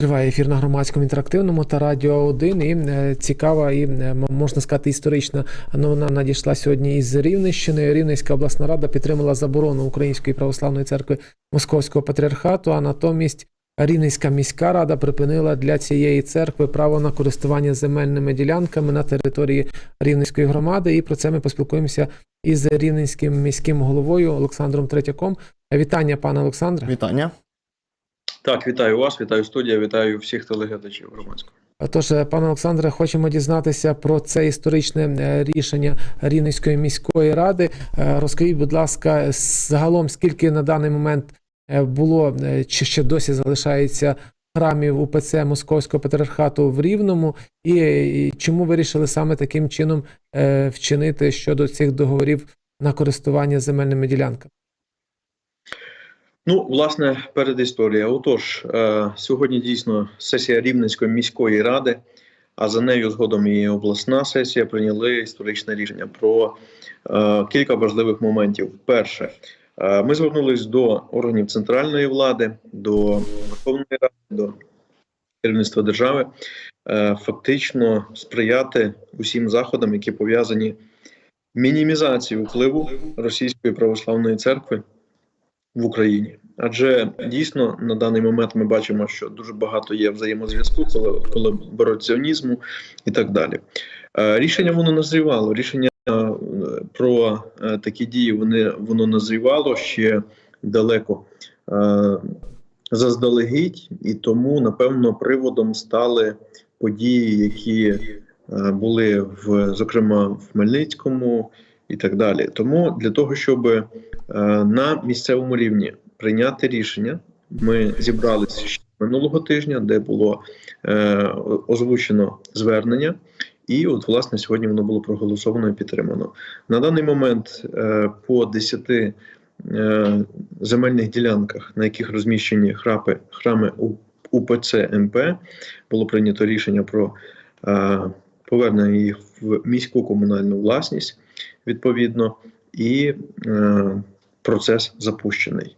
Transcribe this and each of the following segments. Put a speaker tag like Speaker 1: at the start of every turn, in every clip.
Speaker 1: Триває ефір на громадському інтерактивному та радіо 1 і е, цікава і е, можна сказати історична новина надійшла сьогодні із Рівненщини. Рівненська обласна рада підтримала заборону Української православної церкви Московського патріархату. А натомість Рівненська міська рада припинила для цієї церкви право на користування земельними ділянками на території Рівненської громади. І про це ми поспілкуємося із рівненським міським головою Олександром Третьяком. Вітання, пане Олександре.
Speaker 2: Вітання.
Speaker 3: Так, вітаю вас, вітаю студія, вітаю всіх телеглядачів громадського.
Speaker 1: Тож, е, пане Олександре, хочемо дізнатися про це історичне е, рішення Рівненської міської ради. Е, Розкажіть, будь ласка, загалом скільки на даний момент було чи ще досі залишається храмів УПЦ Московського патріархату в Рівному, і, чому вирішили саме таким чином вчинити щодо цих договорів на користування земельними ділянками?
Speaker 3: Ну, власне, передісторія. Отож, е, сьогодні дійсно сесія Рівненської міської ради, а за нею згодом і обласна сесія прийняли історичне рішення про е, кілька важливих моментів. Перше, е, ми звернулись до органів центральної влади, до Верховної Ради, до керівництва держави, фактично сприяти усім заходам, які пов'язані мінімізацією впливу Російської православної церкви в Україні. Адже дійсно на даний момент ми бачимо, що дуже багато є взаємозв'язку, коли колабораціонізму і так далі. Е, Рішення воно назрівало. Рішення е, про е, такі дії вони воно назрівало ще далеко заздалегідь, і тому, напевно, приводом стали події, які були в зокрема в Хмельницькому і так далі. Тому для того, щоб на місцевому рівні прийняти рішення, ми зібралися ще минулого тижня, де було е, озвучено звернення. І от власне сьогодні воно було проголосовано і підтримано. На даний момент е, по 10 е, земельних ділянках, на яких розміщені храпи, храми УПЦ МП, було прийнято рішення про е, повернення їх в міську комунальну власність відповідно, і е, процес запущений.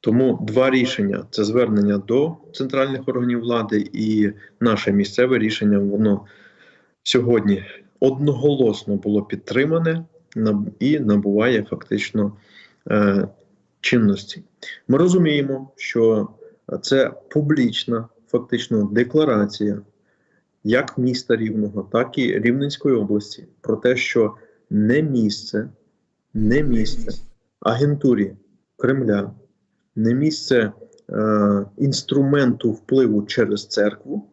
Speaker 3: Тому два рішення: це звернення до центральних органів влади і наше місцеве рішення. Воно сьогодні одноголосно було підтримане і набуває фактично е, чинності. Ми розуміємо, що це публічна фактично декларація як міста Рівного, так і Рівненської області про те, що не місце, не місце агентурі Кремля, не місце е, інструменту впливу через церкву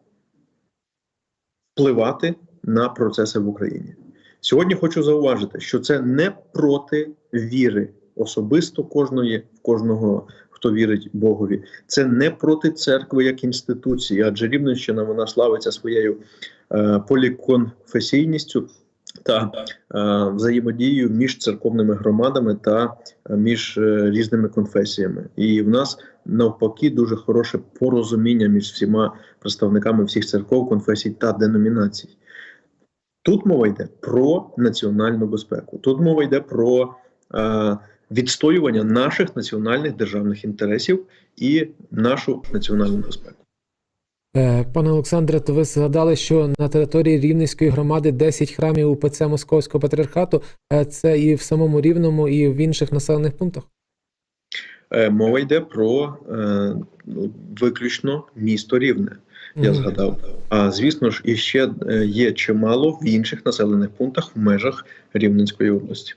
Speaker 3: впливати на процеси в Україні. Сьогодні хочу зауважити, що це не проти віри особисто кожної, кожного, хто вірить Богові. Це не проти церкви як інституції, адже Рівненщина вона славиться своєю е, поліконфесійністю та е, взаємодією між церковними громадами та е, між е, різними конфесіями. І в нас навпаки дуже хороше порозуміння між всіма представниками всіх церков, конфесій та деномінацій. Тут мова йде про національну безпеку. Тут мова йде про е, відстоювання наших національних державних інтересів і нашу національну безпеку.
Speaker 1: Е, Пане Олександре, то ви згадали, що на території Рівненської громади 10 храмів УПЦ Московського патріархату. Е, Це і в самому Рівному, і в інших населених пунктах.
Speaker 3: Е, мова йде про е, виключно місто Рівне. Я згадав. А звісно ж, іще є чимало в інших населених пунктах в межах Рівненської області.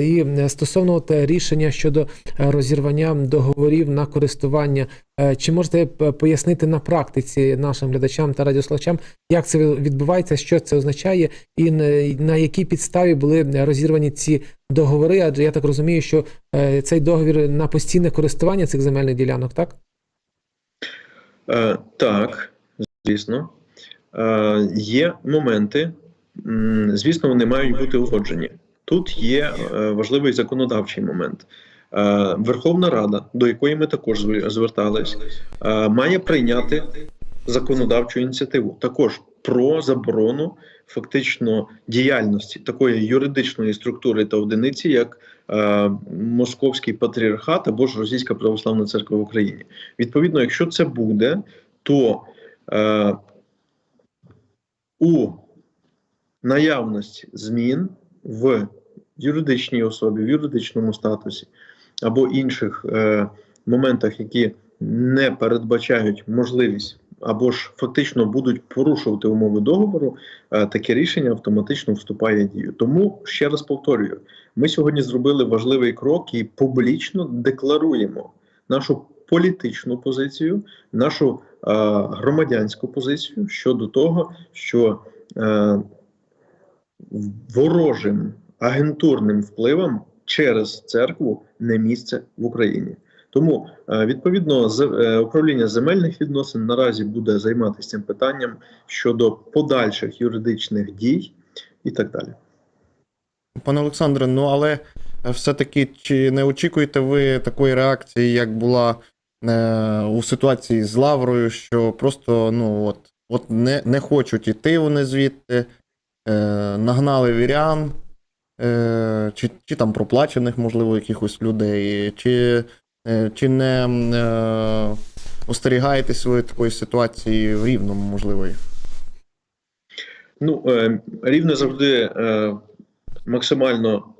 Speaker 1: І стосовно от, рішення щодо е, розірвання договорів на користування, е, чи можете пояснити на практиці нашим глядачам та радіослухачам, як це відбувається, що це означає, і на- якій підставі були розірвані ці договори? Адже я так розумію, що е, цей договір на постійне користування цих земельних ділянок, так?
Speaker 3: Так, звісно. Є моменти, звісно, вони мають бути узгоджені. Тут є е, важливий законодавчий момент. Е, Верховна Рада, до якої ми також звертались, е, має прийняти законодавчу ініціативу також про заборону фактично діяльності такої юридичної структури та одиниці, як Московський патріархат або ж Російська православна церква в Україні. Відповідно, якщо це буде, то у наявності змін в юридичній особі, в юридичному статусі або інших е, моментах, які не передбачають можливість або ж фактично будуть порушувати умови договору, е, таке рішення автоматично вступає в дію. Тому ще раз повторюю: ми сьогодні зробили важливий крок і публічно декларуємо нашу політичну позицію, нашу е, громадянську позицію щодо того, що е, ворожим агентурним впливам через церкву не місце в Україні. Тому е, відповідно е, управління земельних відносин наразі буде займатися цим питанням щодо подальших юридичних дій і так далі.
Speaker 2: Пане Олександре, ну але все-таки чи не очікуєте ви такої реакції, як була е, у ситуації з Лаврою, що просто ну от, от не, не хочуть іти вони звідти, е, нагнали вірян, е, чи, чи там проплачених, можливо, якихось людей, чи, е, чи не е, остерігаєтесь ви такої ситуації в рівному, можливо?
Speaker 3: Ну, е, рівне завжди е, максимально е,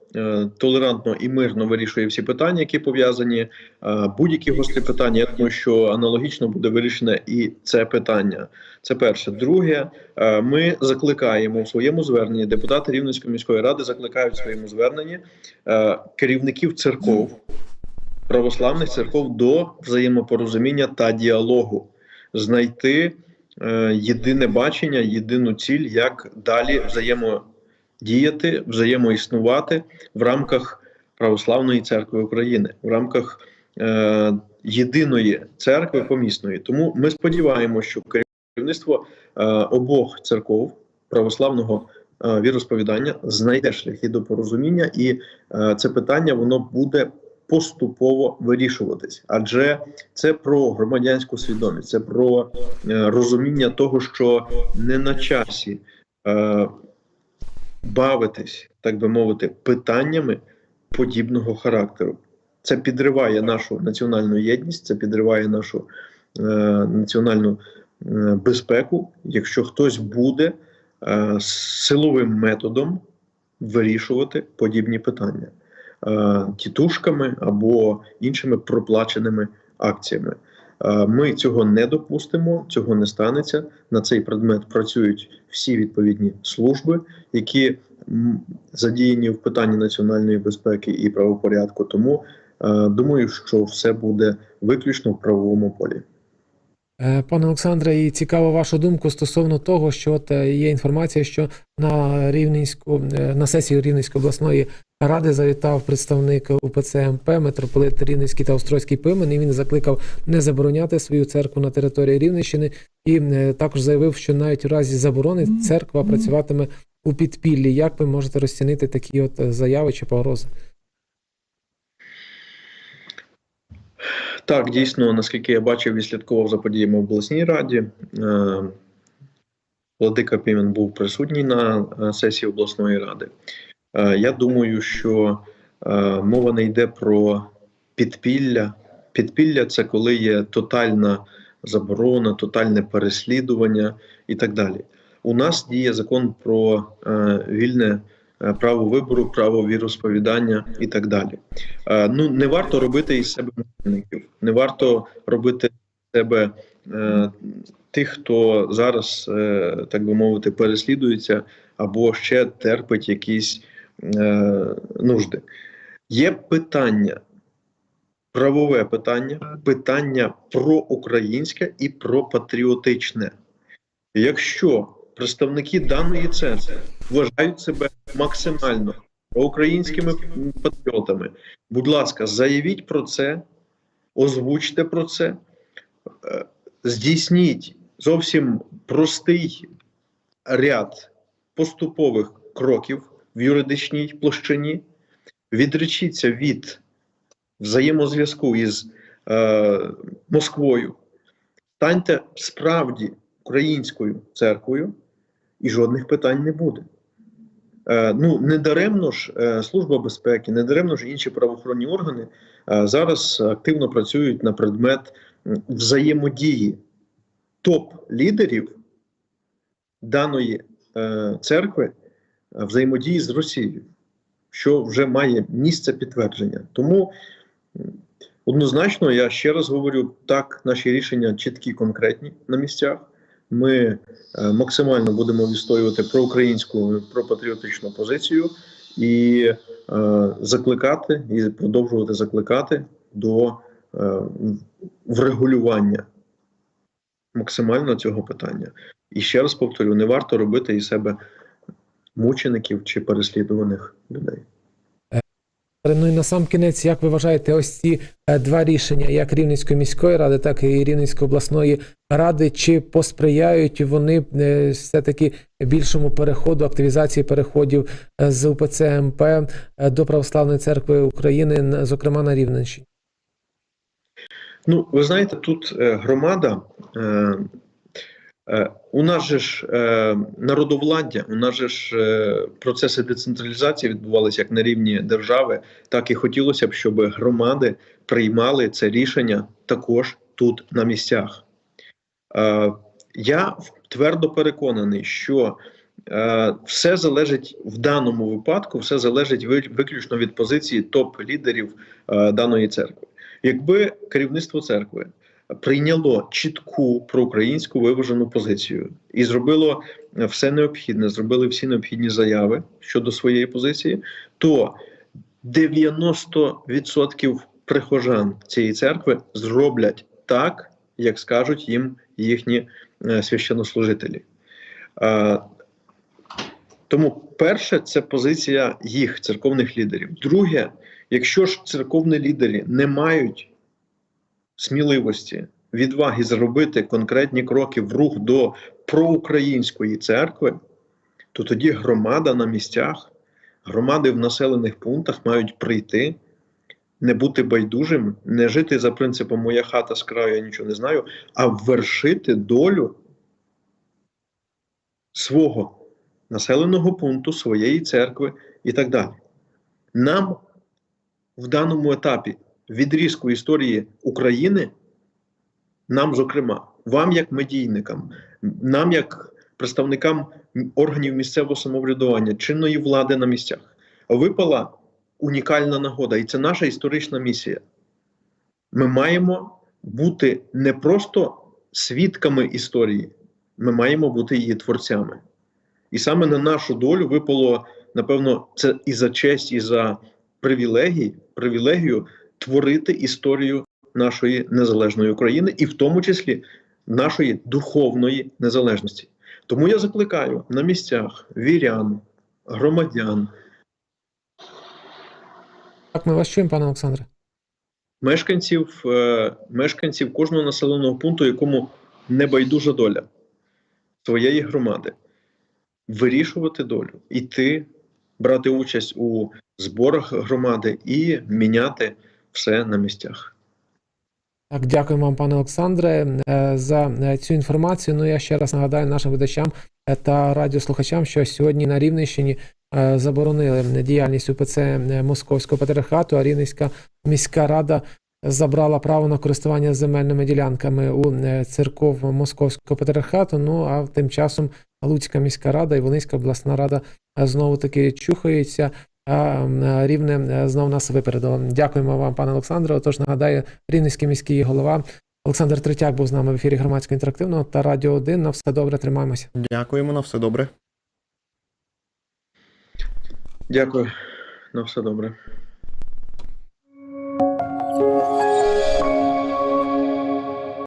Speaker 3: толерантно і мирно вирішує всі питання, які пов'язані. Е, будь-які гострі питання. Я думаю, що аналогічно буде вирішене і це питання. Це перше. Друге, е, ми закликаємо в своєму зверненні. Депутати Рівненської міської ради закликають в своєму зверненні е, керівників церков, православних церков до взаємопорозуміння та діалогу, знайти е, єдине бачення, єдину ціль, як далі взаємодіяти, взаємоіснувати в рамках Православної церкви України, в рамках е, єдиної церкви помісної. Тому ми сподіваємося, що керівництво е, обох церков православного е, віросповідання знайде шляхи до порозуміння, і е, це питання воно буде поступово вирішуватись, адже це про громадянську свідомість, це про е, розуміння того, що не на часі е, бавитись, так би мовити, питаннями подібного характеру. Це підриває нашу національну єдність, це підриває нашу е, національну е, безпеку, якщо хтось буде е, силовим методом вирішувати подібні питання е, тітушками або іншими проплаченими акціями. Е, Ми цього не допустимо, цього не станеться. На цей предмет працюють всі відповідні служби, які задіяні в питанні національної безпеки і правопорядку. Тому е, думаю, що все буде виключно в правовому полі.
Speaker 1: Е, Пане Олександре, і цікава ваша думка стосовно того, що от є інформація, що на Рівненську на сесію Рівненської обласної ради завітав представник УПЦ МП, митрополит Рівненський та Острозький Пимен, і він закликав не забороняти свою церкву на території Рівненщини, і е, також заявив, що навіть у разі заборони церква працюватиме у підпіллі. Як ви можете розцінити такі от е, заяви чи погрози?
Speaker 3: Так, дійсно, наскільки я бачив і слідкував за подіями в обласній раді. е, Владика Пімен був присутній на сесії обласної ради. Е, Я думаю, що е, мова не йде про підпілля. Підпілля це коли є тотальна заборона, тотальне переслідування і так далі. У нас діє закон про е, вільне право вибору, право віросповідання і так далі. Ну не варто робити із себе мучеників, не варто робити себе тих, хто зараз, так би мовити, переслідується або ще терпить якісь нужди. Є питання, правове питання, питання проукраїнське і пропатріотичне. Якщо представники даної церкви вважають себе максимально проукраїнськими патріотами, будь ласка, заявіть про це, озвучте про це, е, здійсніть зовсім простий ряд поступових кроків в юридичній площині, відречіться від взаємозв'язку із е, Москвою, станьте справді українською церквою, і жодних питань не буде. Е, Ну, не ж е, Служба безпеки, не даремно ж інші правоохоронні органи е, зараз активно працюють на предмет взаємодії топ-лідерів даної е, церкви взаємодії з Росією, що вже має місце підтвердження. Тому однозначно, я ще раз говорю, так, наші рішення чіткі, конкретні на місцях. Ми е, максимально будемо відстоювати проукраїнську, пропатріотичну позицію і е, закликати і продовжувати закликати до е, врегулювання максимально цього питання. І ще раз повторю: не варто робити із себе мучеників чи переслідуваних людей.
Speaker 1: Ну і на сам кінець, як ви вважаєте, ось ці е, два рішення, як Рівненської міської ради, так і Рівненської обласної ради, чи посприяють вони е, все-таки більшому переходу, активізації переходів е, з УПЦ МП до Православної церкви України, зокрема на Рівненщині?
Speaker 3: Ну, ви знаєте, тут громада. Е, у нас же ж е, народовладдя, у нас же ж е, процеси децентралізації відбувалися як на рівні держави, так і хотілося б, щоб громади приймали це рішення також тут на місцях. Я твердо переконаний, що все залежить в даному випадку, все залежить виключно від позиції топ-лідерів даної церкви. Якби керівництво церкви прийняло чітку проукраїнську виважену позицію і зробило все необхідне, зробили всі необхідні заяви щодо своєї позиції, то 90% прихожан цієї церкви зроблять так, як скажуть їм їхні е, священнослужителі. Е, тому перше, це позиція їх церковних лідерів. Друге, якщо ж церковні лідери не мають сміливості, відваги зробити конкретні кроки в рух до проукраїнської церкви, то тоді громада на місцях, громади в населених пунктах мають прийти, не бути байдужим, не жити за принципом моя хата з краю, я нічого не знаю, а вершити долю свого населеного пункту, своєї церкви і так далі. Нам в даному етапі відрізку історії України, нам, зокрема, вам, як медійникам, нам, як представникам органів місцевого самоврядування, чинної влади на місцях, випала унікальна нагода, і це наша історична місія. Ми маємо бути не просто свідками історії, ми маємо бути її творцями. І саме на нашу долю випало, напевно, це і за честь, і за привілегії, привілегію творити історію нашої незалежної України, і в тому числі нашої духовної незалежності. Тому я закликаю на місцях вірян, громадян,
Speaker 1: Так, ми вас чуємо, пане Олександре.
Speaker 3: мешканців, е, мешканців кожного населеного пункту, якому не байдужа доля своєї громади, вирішувати долю, іти, брати участь у зборах громади і міняти все на місцях.
Speaker 1: Так, дякую вам, пане Олександре, е, за е, цю інформацію. Ну я ще раз нагадаю нашим глядачам е, та радіослухачам, що сьогодні на Рівненщині заборонили діяльність УПЦ Московського патріархату, а Рівненська міська рада забрала право на користування земельними ділянками у церков Московського патріархату. Ну а тим часом Луцька міська рада і Волинська обласна рада знову таки чухаються. Рівне е, знов нас випередило. Дякуємо вам, пане Олександре. Отож, нагадаю, Рівненський міський голова Олександр Третяк був з нами в ефірі громадського інтерактивного та Радіо 1. На все добре, тримаємося.
Speaker 2: Дякуємо на все добре.
Speaker 3: Дякую. На все добре.